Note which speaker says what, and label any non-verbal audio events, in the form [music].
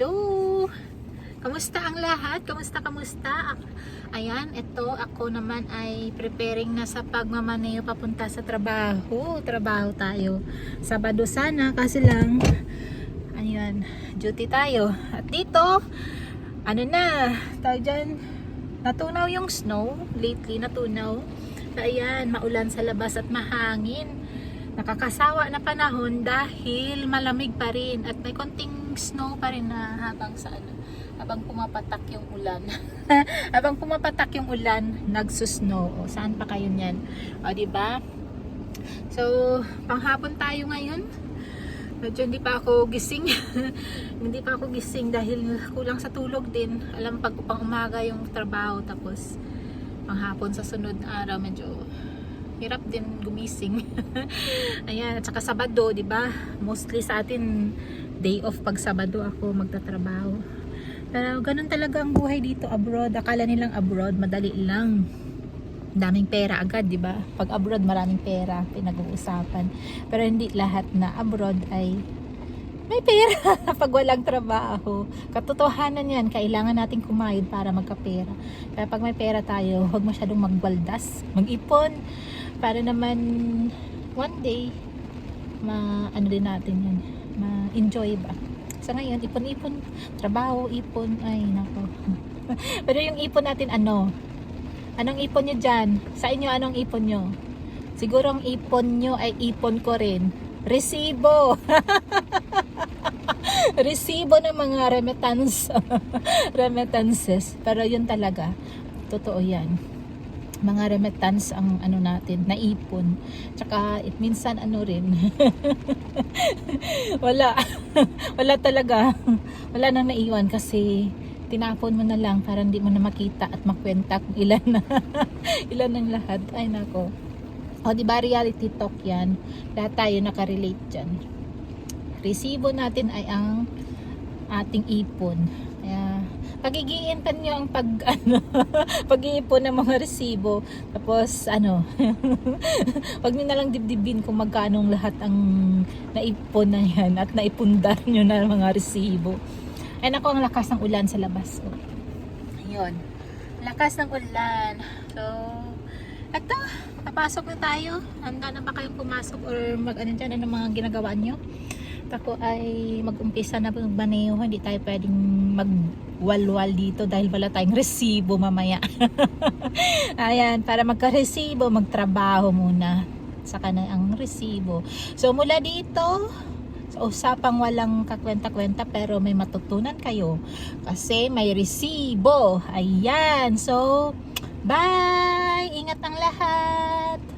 Speaker 1: Hello! Kamusta ang lahat? Kamusta, kamusta? Ayan, ito ako naman ay preparing na sa pagmamaneho papunta sa trabaho. Trabaho tayo. Sabado sana kasi lang ayan, duty tayo. At dito, ano na, tayo dyan, natunaw yung snow. Lately, natunaw. Ayan, maulan sa labas at mahangin nakakasawa na panahon dahil malamig pa rin at may konting snow pa rin na habang sa ano habang pumapatak yung ulan. [laughs] Habang pumapatak yung ulan nagsusnow. O saan pa kayo niyan? O di ba? So panghapon tayo ngayon. Medyo hindi pa ako gising. [laughs] Hindi pa ako gising dahil kulang sa tulog din. Alam pag pang umaga yung trabaho tapos panghapon sa sunod araw medyo hirap din gumising. [laughs] Ayan, at saka Sabado, 'di ba? Mostly sa atin day off pag Sabado ako magtatrabaho. Pero ganun talaga ang buhay dito abroad. Akala nilang abroad madali lang. Daming pera agad, 'di ba? Pag abroad maraming pera pinag-uusapan. Pero hindi lahat na abroad ay may pera [laughs] pag walang trabaho. Katotohanan yan, kailangan natin kumayod para magkapera. Kaya pag may pera tayo, huwag masyadong magbaldas, mag-ipon, para naman one day, ma ano din natin yan, ma-enjoy ba. Sa ngayon, ipon-ipon, trabaho, ipon, ay nako. [laughs] Pero yung ipon natin ano? Anong ipon nyo dyan? Sa inyo, anong ipon nyo? Siguro ang ipon nyo ay ipon ko rin. Resibo! [laughs] resibo ng mga remittance [laughs] remittances pero yun talaga totoo yan mga remittance ang ano natin naipon. Tsaka it minsan ano rin [laughs] wala. [laughs] Wala talaga. Wala nang naiwan kasi tinapon mo na lang para hindi mo na makita at makwenta kung ilan na [laughs] ilan ang lahat. Ay nako. O di ba reality talk yan? Lahat tayo nakarelate dyan. Resibo natin ay ang ating ipon. Pagigiintan nyo ang pag, [laughs] ano, pag-iipon ng mga resibo. Tapos, ano, [laughs] wag nyo na lang dibdibin kung magkano lahat ang naipon na yan at naipundar nyo na mga resibo. Ay, nako, ang lakas ng ulan sa labas. Oh. Ayun. Lakas ng ulan. So, eto, napasok na tayo. Handa na ba kayong pumasok or mag ano dyan, ano mga ginagawa nyo? ako ay mag-umpisa na magmaneho, hindi tayo pwedeng magwalwal dito dahil wala tayong resibo mamaya. [laughs] Ayan, para magka-resibo, magtrabaho muna. Saka na ang resibo. So mula dito, sa usapang walang kakwenta-kwenta pero may matutunan kayo kasi may resibo. Ayan. So, bye! Ingat ang lahat!